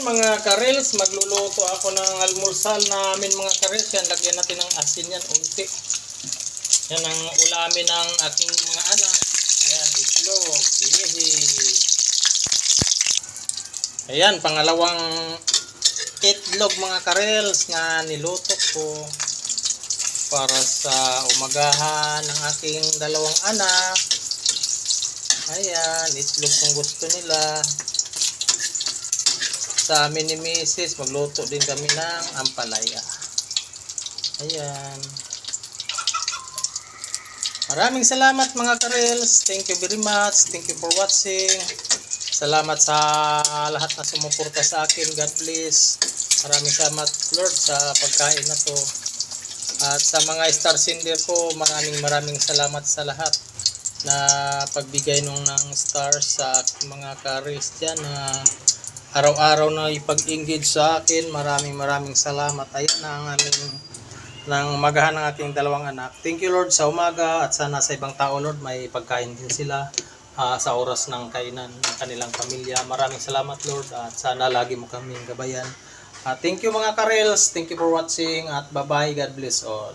mga karels, magluluto ako ng almusal namin mga karels. Yan, lagyan natin ng asin yan, unti. Yan ang ulamin ng aking mga anak. Ayan, itlog, bihi. Ayan, pangalawang itlog mga karels na niluto ko para sa umagahan ng aking dalawang anak. Ayan, itlog kung gusto nila. Sa amin ni Mrs. magluto din kami ng ampalaya. Ayan. Maraming salamat mga karels. Thank you very much. Thank you for watching. Salamat sa lahat na sumuporta sa akin. God bless. Maraming salamat Lord sa pagkain na to. At sa mga star sender ko, maraming maraming salamat sa lahat na pagbigay nung ng stars sa mga karis dyan na araw-araw na ipag-engage sa akin. Maraming maraming salamat. Ayan na ang aming ng magahan ng aking dalawang anak. Thank you Lord sa umaga at sana sa ibang tao Lord may pagkain din sila ah, sa oras ng kainan ng kanilang pamilya. Maraming salamat Lord at sana lagi mo kaming gabayan. Ah, thank you mga karels. Thank you for watching at bye-bye. God bless all.